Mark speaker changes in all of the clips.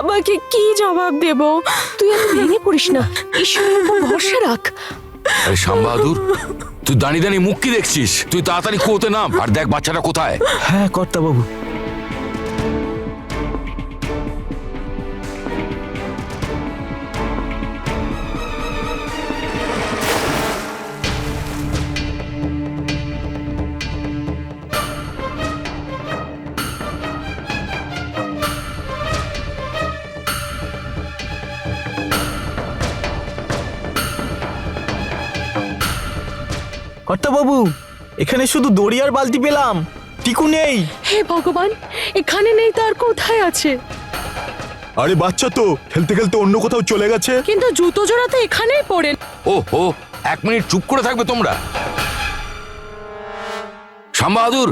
Speaker 1: বাবাকে কি জবাব দেব?
Speaker 2: তুই এত ভেঙে পড়িস না। ঈশ্বরের উপর ভরসা রাখ।
Speaker 3: আরে শ্যামবাহাদুর তুই দাঁড়িয়ে দাঁড়িয়ে মুখ কি দেখছিস? তুই তাড়াতাড়ি কুয়োতে নাম আর দেখ বাচ্চাটা কোথায়।
Speaker 4: হ্যাঁ কর্তাবাবু। কর্তাবাবু এখানে শুধু দড়ি আর বালতি পেলাম। টিকু নেই।
Speaker 2: হে ভগবান এখানে নেই তো আর কোথায় আছে?
Speaker 5: আরে বাচ্চা তো খেলতে খেলতে অন্য কোথাও চলে গেছে।
Speaker 2: কিন্তু জুতো জোড়া তো এখানেই পড়ে।
Speaker 3: ও ও এক মিনিট চুপ করে থাকবে তোমরা। শ্যামবাহাদুর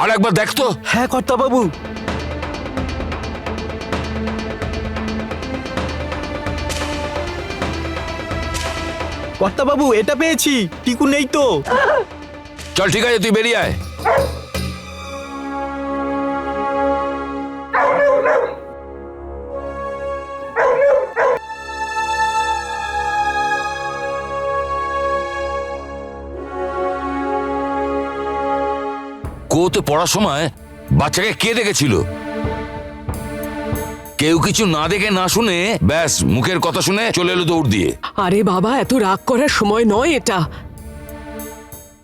Speaker 3: আর একবার দেখ তো।
Speaker 4: হ্যাঁ কর্তাবাবু। কর্তাবাবু, এটা পেয়েছি। টিকু নেই তো।
Speaker 3: চল, ঠিক আছে, তুই বেরিয়ে আয়। কোতে পড়ার সময় বাচ্চাকে কে দেখেছিল? কেউ কিছু না দেখে না শুনে ব্যাস মুখের কথা শুনে চলে এলো দৌড় দিয়ে।
Speaker 2: আরে বাবা এত রাগ করার সময় নয় এটা।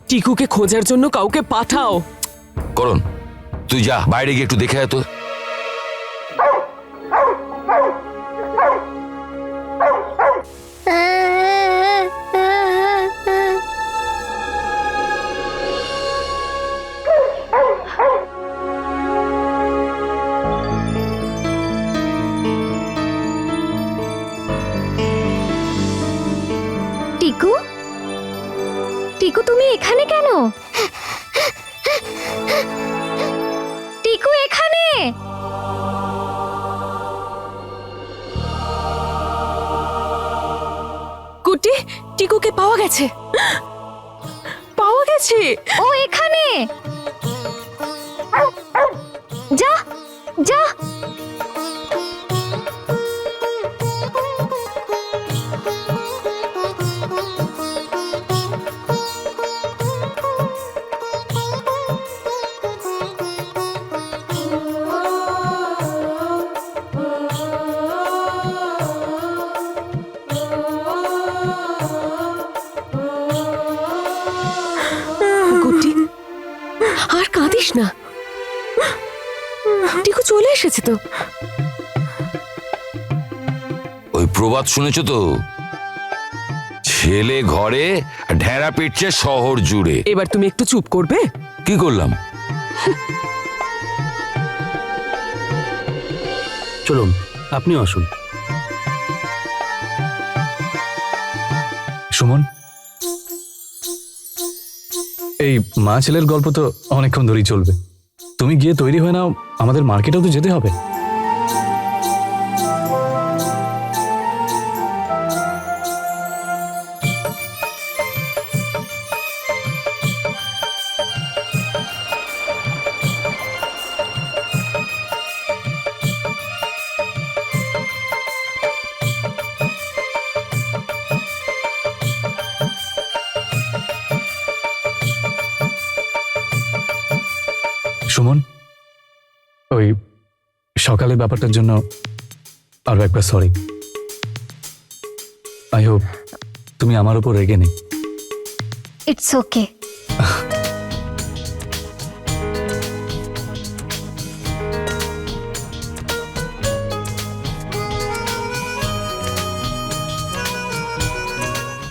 Speaker 2: টিকুকে খোঁজার জন্য কাউকে পাঠাও।
Speaker 3: করণ তুই যা বাইরে গিয়ে একটু দেখে আয় তো।
Speaker 2: কুটি টিকুকে পাওয়া গেছে। পাওয়া গেছে।
Speaker 6: ও এখানে।
Speaker 2: কাঁদিস না। টিকু চলে এসেছে তো।
Speaker 3: ওই প্রবাদ শুনেছো তো? ছেলে ঘরে ঢেঁড়া পিটছে শহর জুড়ে।
Speaker 2: এবার তুমি একটু চুপ করবে।
Speaker 3: কি করলাম?
Speaker 4: চলুন আপনিও আসুন।
Speaker 7: সুমন? এই মা ছেলের গল্প তো অনেকক্ষণ ধরেই চলবে। তুমি গিয়ে তৈরি হয়ে নাও, আমাদের মার্কেটেও তো যেতে হবে। ওই সকালে ব্যাপারটার জন্য আরও একবার সরি আই হোপ তুমি আমার উপর রেগে নেই।
Speaker 6: ইটস ওকে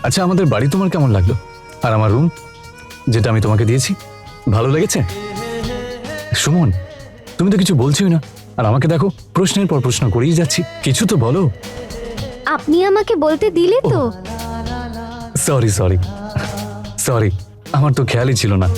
Speaker 7: আচ্ছা আমাদের বাড়ি তোমার কেমন লাগল? আর আমার রুম যেটা আমি তোমাকে দিয়েছি ভালো লেগেছে? সুমন তুমি তো কিছু বলছোই না। আর আমাকে দেখো প্রশ্নের পর প্রশ্ন করেই যাচ্ছি। কিছু তো বলো।
Speaker 6: আপনি আমাকে বলতে দিলে তো।
Speaker 7: Sorry sorry. সরি আমার তো খেয়ালই ছিল না।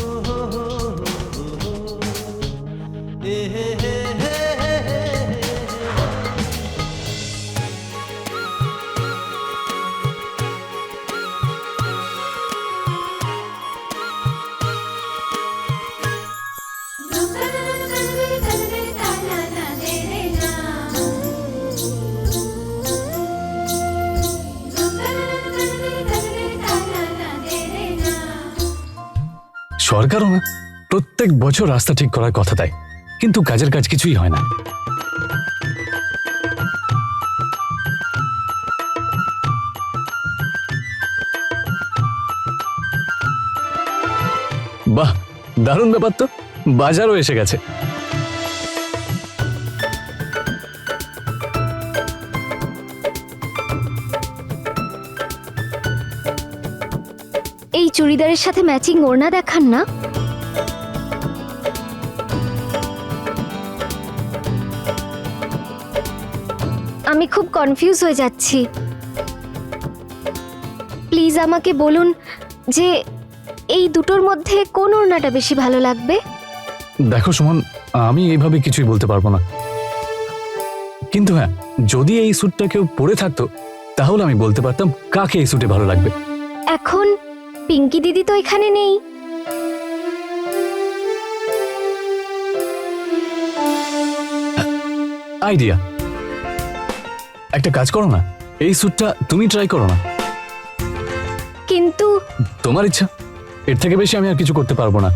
Speaker 7: দরকারও না প্রত্যেক বছর রাস্তা ঠিক করার কথা দেয়, কিন্তু কাজের কাজ কিছুই হয় না। বাহ, দারুণ ব্যাপার তো। বাজারও এসে গেছে।
Speaker 6: চুড়িদারের সাথে ম্যাচিং ওড়না দেখান না। আমি খুব কনফিউজ হয়ে যাচ্ছি। প্লিজ আমাকে বলুন যে এই দুটোর মধ্যে কোন ওড়নাটা বেশি ভালো লাগবে?
Speaker 7: দেখো সুমন আমি এইভাবে কিছুই বলতে পারব না। কিন্তু হ্যাঁ যদি এই স্যুটটা কেউ পরে থাকতো তাহলে আমি বলতে পারতাম কাকে এই স্যুটে ভালো লাগবে।
Speaker 6: এখন পিঙ্কি দিদি তো এখানে নেই।
Speaker 7: আইডিয়া। একটা কাজ করো না এই স্যুটটা তুমি ট্রাই করো না।
Speaker 6: কিন্তু
Speaker 7: তোমার ইচ্ছা এর থেকে বেশি আমি আর কিছু করতে পারব না।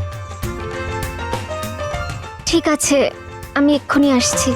Speaker 6: ঠিক আছে আমি এক্ষুনি আসছি।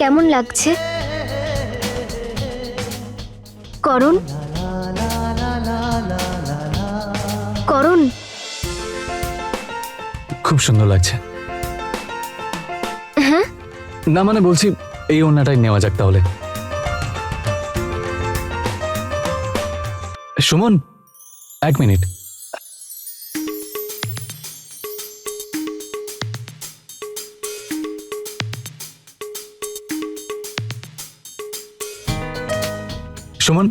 Speaker 6: কেমন লাগছে? করণ করণ
Speaker 7: খুব সুন্দর লাগছে।
Speaker 6: হ্যাঁ?
Speaker 7: না মানে বলছি এই ওড়নাটাই নেওয়া যাক তাহলে। সুমন এক মিনিট। সুমন,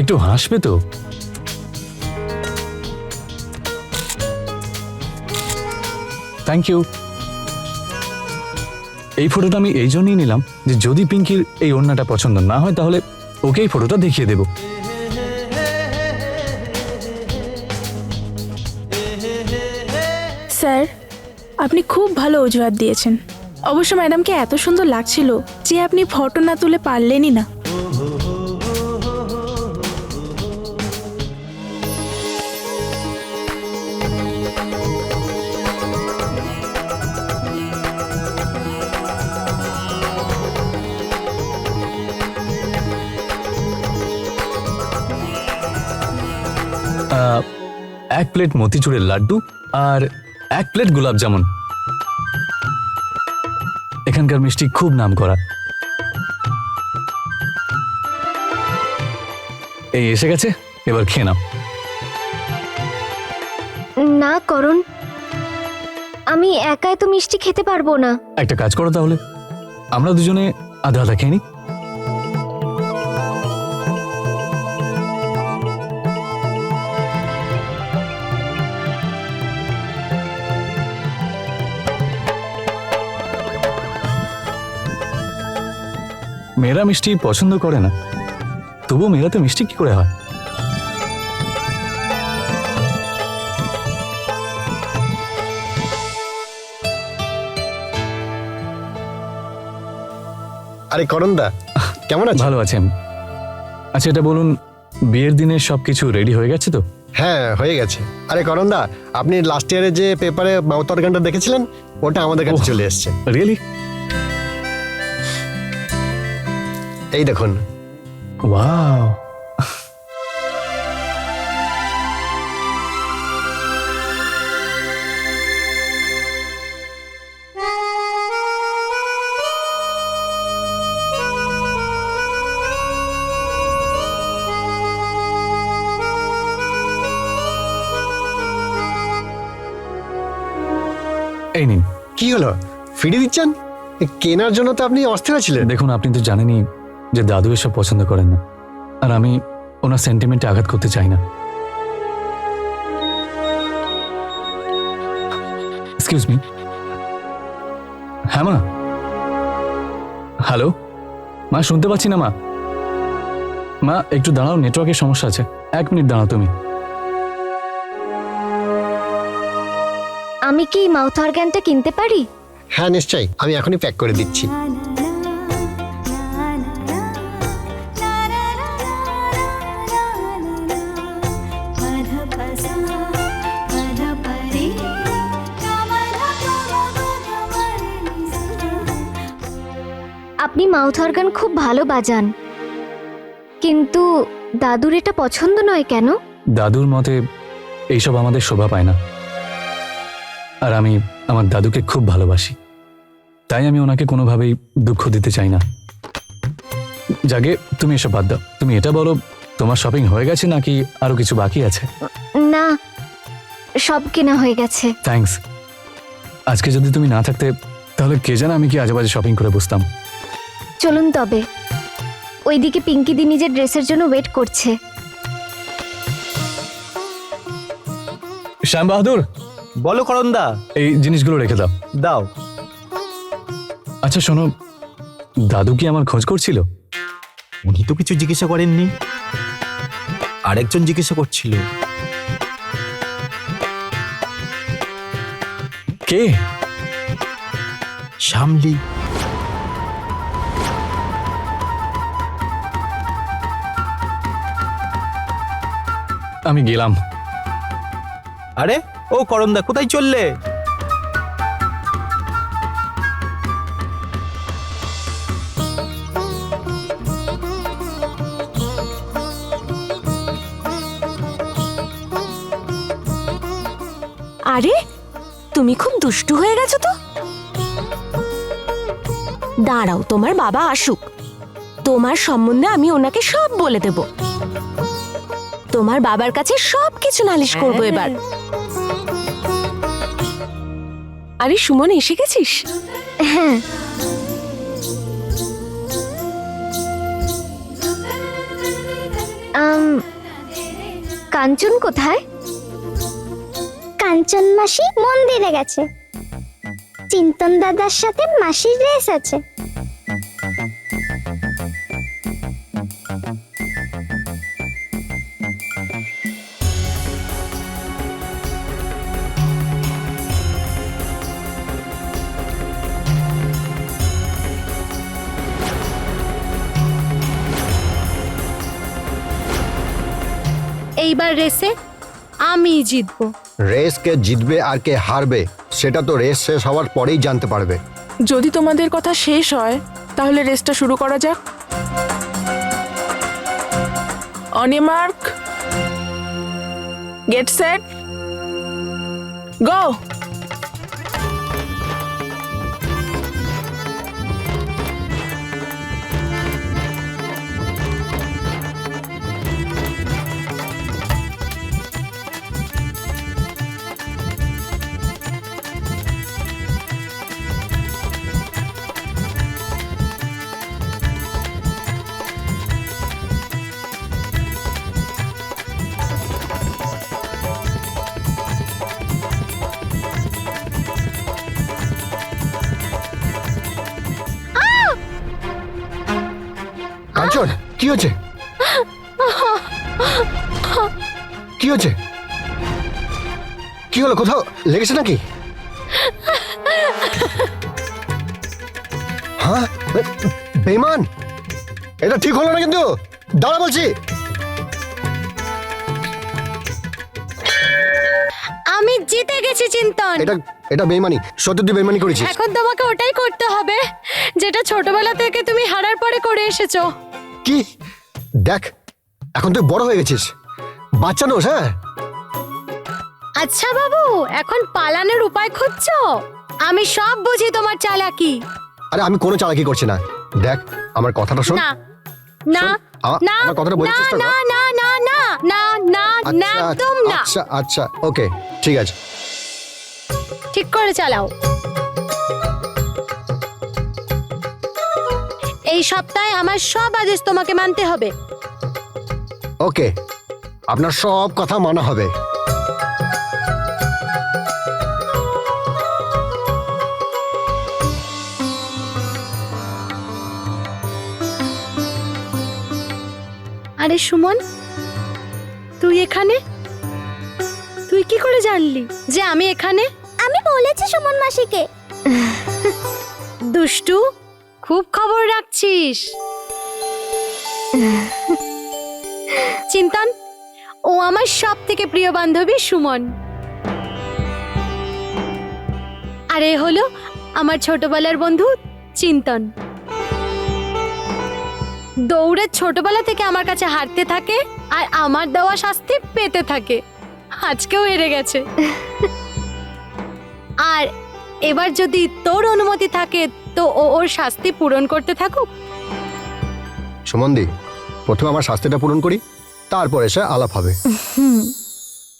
Speaker 7: একটু হাসবে তো? থ্যাংক ইউ এই ফটোটা আমি এই জন্যই নিলাম যে যদি পিঙ্কির এই ওড়নাটা পছন্দ না হয়, তাহলে ওকে এই ফটোটা দেখিয়ে দেব।
Speaker 1: স্যার, আপনি খুব ভালো অজুহাত দিয়েছেন। অবশ্য ম্যাডামকে এত সুন্দর লাগছিল যে আপনি ফটো না তুলে পারলেনই না।
Speaker 7: আহ, এক প্লেট মতিচুরের লাড্ডু আর এক প্লেট গোলাপ জামুন এখানকার মিষ্টি খুব নাম করা। এই এসে গেছে এবার খেয়ে নাও।
Speaker 6: না করণ। আমি একা এত মিষ্টি খেতে পারব না।
Speaker 7: একটা কাজ করো তাহলে। আমরা দুজনে আধা আধা খেয়ে নিই মেয়েরা মিষ্টি পছন্দ করে না। তবুও মেয়েরা তো মিষ্টি কি করে হয়?
Speaker 8: আরে করণদা কেমন আছো?
Speaker 7: ভালো আছেন আচ্ছা এটা বলুন বিয়ের দিনে সবকিছু রেডি হয়ে গেছে তো?
Speaker 8: হ্যাঁ হয়ে গেছে। আরে করণদা আপনি লাস্ট ইয়ারে যে পেপারে মাউতার গানটা দেখেছিলেন? ওটা আমাদের কাছে চলে এসছে।
Speaker 7: রিয়েলি
Speaker 8: এই দেখুন।
Speaker 7: ওয়াও। এই নিন।
Speaker 8: কি হলো? ফিরে দিচ্ছেন? কেনার জন্য তো আপনি অস্থির ছিলেন।
Speaker 7: দেখুন আপনি তো জানেনই যে দাদু এসব পছন্দ করেন না। আর আমি ওনার সেন্টিমেন্টে আঘাত করতে চাই না। এক্সকিউজ মি হ্যাঁ মা। হ্যালো মা শুনতে পাচ্ছি না মা। মা একটু দাঁড়াও নেটওয়ার্কের সমস্যা আছে। এক মিনিট দাঁড়াও তুমি।
Speaker 6: আমি কি মাউথ অর্গ্যানটা কিনতে পারি?
Speaker 8: হ্যাঁ নিশ্চয়ই। আমি এখনই প্যাক করে দিচ্ছি।
Speaker 6: আপনি মাউথ অর্গান খুব ভালো বাজান। কিন্তু দাদুর এটা পছন্দ নয় কেন?
Speaker 7: দাদুর মতে এইসব আমাদের শোভা পায় না। আর আমি আমার দাদুকে খুব ভালোবাসি। তাই আমি ওনাকে কোনোভাবেই দুঃখ দিতে চাই না। জাগে তুমি এসব বাদ দাও। তুমি এটা বলো তোমার শপিং হয়ে গেছে নাকি আরও কিছু বাকি আছে?
Speaker 6: না সব কেনা হয়ে গেছে।
Speaker 7: থ্যাঙ্কস আজকে যদি তুমি না থাকতে তাহলে কে জানে আমি কি আজেবাজে শপিং করে বসতাম।
Speaker 6: চলুন তবে। ওইদিকে পিঙ্কিদি নিজের ড্রেসের জন্য ওয়েট করছে।
Speaker 7: শ্যাম বাহাদুর
Speaker 4: বলো করন্দা
Speaker 7: এই জিনিসগুলো রেখে দাও।
Speaker 4: দাও।
Speaker 7: আচ্ছা শোনো দাদু কি আমার খোঁজ করছিল?
Speaker 4: উনি তো কিছু জিজ্ঞাসা করেননি। আরেকজন জিজ্ঞাসা করছিল।
Speaker 7: কে?
Speaker 4: শামলি
Speaker 7: আমি গেলাম।
Speaker 4: আরে ও করন্দা কোথায় চললে?
Speaker 2: আরে তুমি খুব দুষ্টু হয়ে গেছো তো? দাঁড়াও তোমার বাবা আসুক। তোমার সম্বন্ধে আমি ওনাকে সব বলে দেব। তোমার বাবার কাছে সব কিছু নালিশ করব এবার। আরে সুমন এসে গেছিস?
Speaker 6: হ্যাঁ। কাঞ্চন কোথায়?
Speaker 9: কাঞ্চন মাসি মন্দিরে গেছে। চিন্তন দাদার সাথে মাসির রেস আছে।
Speaker 10: এইবার রেসে আমি জিতবো।
Speaker 8: রেস কে জিতবে আর কে হারবে সেটা তো রেস শেষ হওয়ার পরেই জানতে পারবে।
Speaker 1: যদি তোমাদের কথা শেষ হয় তাহলে রেসটা শুরু করা যাক। অনিমার্ক গেট সেট গো!
Speaker 8: কাঞ্চন কি হচ্ছে কি কি হলো কোথাও লেগেছে নাকি? হ্যাঁ বেমান এটা ঠিক হলো না কিন্তু! দাঁড়া বলছি!
Speaker 10: আমি জিতে গেছি চিন্তন!
Speaker 8: এটা এটা বেমানি সত্যি তুই বেমানি করেছিস।
Speaker 10: এখন তোমাকে ওটাই করতে হবে যেটা ছোটবেলা থেকে তুমি হারার পরে করে এসেছ।
Speaker 8: কি? দেখ এখন তুই বড় হয়ে গেছিস। বাচ্চা নোস হ্যাঁ?
Speaker 10: আচ্ছা বাবু এখন পালানোর উপায় খুঁজছো? আমি সব বুঝি তোমার চালাকি।
Speaker 8: আরে আমি কোনো চালাকি করছি না। দেখ আমার কথাটা শোন।
Speaker 10: না। না। না।
Speaker 8: আমার কথাটা বোঝার
Speaker 10: না,
Speaker 8: চেষ্টা কর।
Speaker 10: না না না না না না না
Speaker 8: আচ্ছা
Speaker 10: একদম না।
Speaker 8: আচ্ছা আচ্ছা ওকে ঠিক আছে।
Speaker 10: ঠিক করে চালাও। এই সপ্তাহে আমার সব আদেশ তোমাকে মানতে হবে।
Speaker 8: ওকে। আপনার সব কথা মানা হবে।
Speaker 10: আরে সুমন তুই এখানে? তুই কি করে জানলি যে আমি এখানে?
Speaker 9: আমি বলেছি সুমন মাসিকে।
Speaker 10: দুষ্টু খুব খবর রাখছিস। চিন্তন, ও আমার সব থেকে প্রিয় বান্ধবী সুমন। আর এ হলো আমার ছোটবেলার বন্ধু চিন্তন। দৌড়ে ছোটবেলা থেকে আমার কাছে হারতে থাকে আর আমার দেওয়া শাস্তি পেতে থাকে। আজকেও হেরে গেছে। আর এবার যদি তোর অনুমতি থাকে তো ও ওর শাস্তি পূরণ করতে থাকুক।
Speaker 8: সুমন্দি প্রথমে আমার শাস্তিটা পূরণ করি তারপর এসে আলাপ হবে।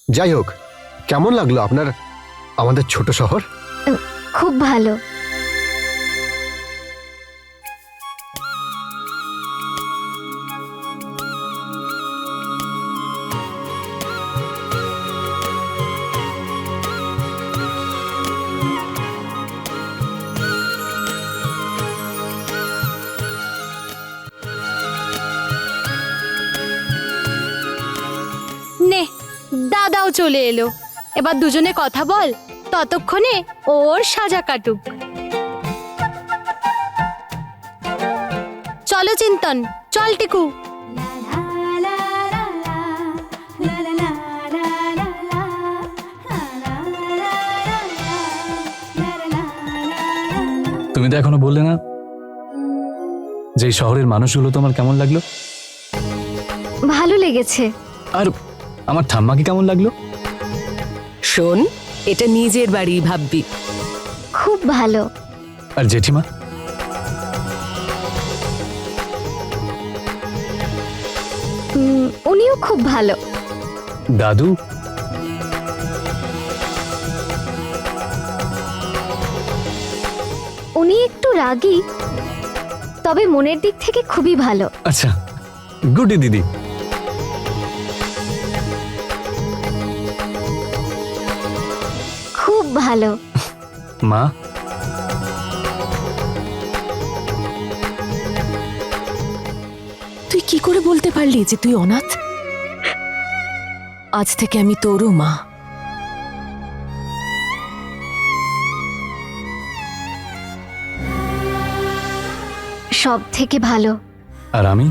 Speaker 8: যাই হোক কেমন লাগল আপনার আমাদের ছোট শহর?
Speaker 6: খুব ভালো।
Speaker 10: দাদাও চলে এলো। এবার দুজনে কথা বল ততক্ষণে ওর সাজা কাটুক। চলো চিন্তন চল টিকু।
Speaker 7: তুমি তো এখনও বললে না যে শহরের মানুষগুলো তোমার কেমন লাগল?
Speaker 6: ভালো লেগেছে।
Speaker 7: আর আমার ঠাম্মাকে কেমন লাগল?
Speaker 2: শোন এটা নিজের বাড়ি ভাববি।
Speaker 6: খুব ভালো।
Speaker 7: আর জেঠিমা?
Speaker 6: উম, উনিও খুব ভালো।
Speaker 7: দাদু?
Speaker 6: উনি একটু রাগী তবে মনের দিক থেকে খুবই ভালো।
Speaker 7: আচ্ছা গুডি দিদি।
Speaker 6: ভালো।
Speaker 7: মা?
Speaker 2: তুই কি করে বলতে পারলি যে তুই অনাথ? আজ থেকে আমি তোরও মা।
Speaker 6: সব থেকে ভালো।
Speaker 7: আর আমি?